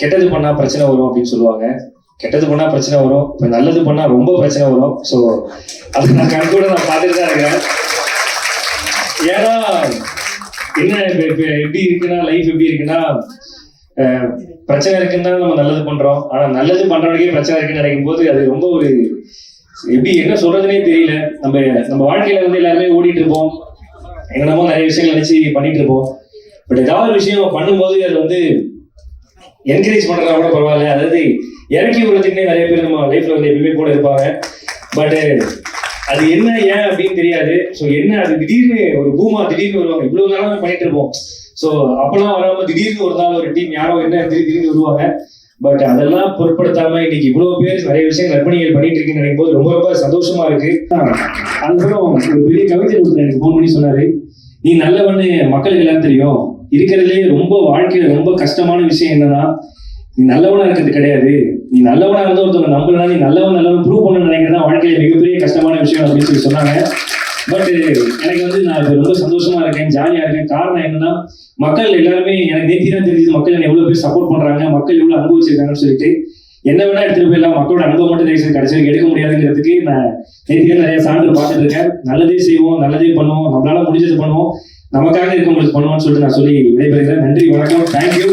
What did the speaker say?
கெட்டது பண்ணா பிரச்சனை வரும் அப்படின்னு சொல்லுவாங்க. கெட்டது பண்ணா பிரச்சனை வரும். இப்போ நல்லது பண்ணா ரொம்ப பிரச்சனை வரும். ஸோ அது நான் கணக்கூட நான் பார்த்துட்டு தான் இருக்கிறேன் ஏன்னா என்ன இப்ப இப்ப எப்படி இருக்குன்னா லைஃப் எப்படி இருக்குன்னா பிரச்சனை இருக்குன்னு தான் நம்ம நல்லது பண்றோம். ஆனா நல்லது பண்றவனுக்கே பிரச்சனை இருக்குன்னு நினைக்கும் போது அது ரொம்ப ஒரு எப்படி என்ன சொல்றதுனே தெரியல. நம்ம நம்ம வாழ்க்கையில வந்து எல்லாருமே ஓடிட்டு இருப்போம். என்னென்னமோ நிறைய விஷயங்கள் நினைச்சு பண்ணிட்டு இருப்போம். பட் ஏதாவது ஒரு விஷயம் பண்ணும்போது அது வந்து என்கரேஜ் பண்றதா கூட பரவாயில்ல. அதாவது இறக்கி விடுறதுக்குன்னே நிறைய பேர் நம்ம லைஃப்ல வந்து எப்பயுமே கூட இருப்பாங்க. பட் அது என்ன ஏன் அப்படின்னு தெரியாது. ஸோ என்ன அது திடீர்னு ஒரு பூமா திடீர்னு வருவாங்க. இவ்வளவு நாளாக பண்ணிட்டு இருப்போம். ஸோ அப்பெல்லாம் வராம திடீர்னு ஒரு நாள் ஒரு டீம் யாரோ என்ன திடீர் திடீர்னு வருவாங்க. பட் அதெல்லாம் பொருட்படுத்தாம இன்னைக்கு இவ்வளவு பேர் நிறைய விஷயங்கள் நற்பணிகள் பண்ணிட்டு இருக்கீங்கன்னு நினைக்கும் போது ரொம்ப ரொம்ப சந்தோஷமா இருக்கு. அதுக்கப்புறம் ஒரு பெரிய கவிதை எனக்கு ஃபோன் பண்ணி சொன்னாரு. நீ நல்லவன்னு மக்களுக்கு எல்லாம் தெரியும். இருக்கிறதுலே ரொம்ப வாழ்க்கையில ரொம்ப கஷ்டமான விஷயம் என்னன்னா நீ நல்லவனா இருக்கிறது கிடையாது. நீ நல்லவனா இருந்து ஒருத்தவங்க நம்பலனா நீ நல்லவன் நல்லவன் ப்ரூவ் பண்ண நினைக்கிறதா வாழ்க்கையில மிகப்பெரிய கஷ்டமான விஷயம் அப்படின்னு சொல்லி சொன்னாங்க. பட் எனக்கு வந்து நான் ரொம்ப சந்தோஷமா இருக்கேன் ஜாலியா இருக்கேன். காரணம் என்னன்னா மக்கள் எல்லாருமே எனக்கு நேத்தி தான் தெரியுது மக்கள் என்னை எவ்வளவு பேர் சப்போர்ட் பண்றாங்க மக்கள் எவ்வளவு அனுபவிச்சிருக்காங்கன்னு சொல்லிட்டு என்ன வேணா எடுத்துட்டு போயிடலாம். மக்களோட அனுபவம் மட்டும் தயவு கடைசி எடுக்க முடியாதுங்கிறதுக்கு நான் நேத்தி நிறைய சான்று பார்த்துட்டு இருக்கேன். நல்லதே செய்வோம் நல்லதே பண்ணுவோம் நம்மளால முடிஞ்சது பண்ணுவோம். நமக்காக இருக்கவங்களுக்கு பண்ணுவோம்னு சொல்லிட்டு நான் சொல்லி விடைபெறுகிறேன். நன்றி வணக்கம். தேங்க்யூ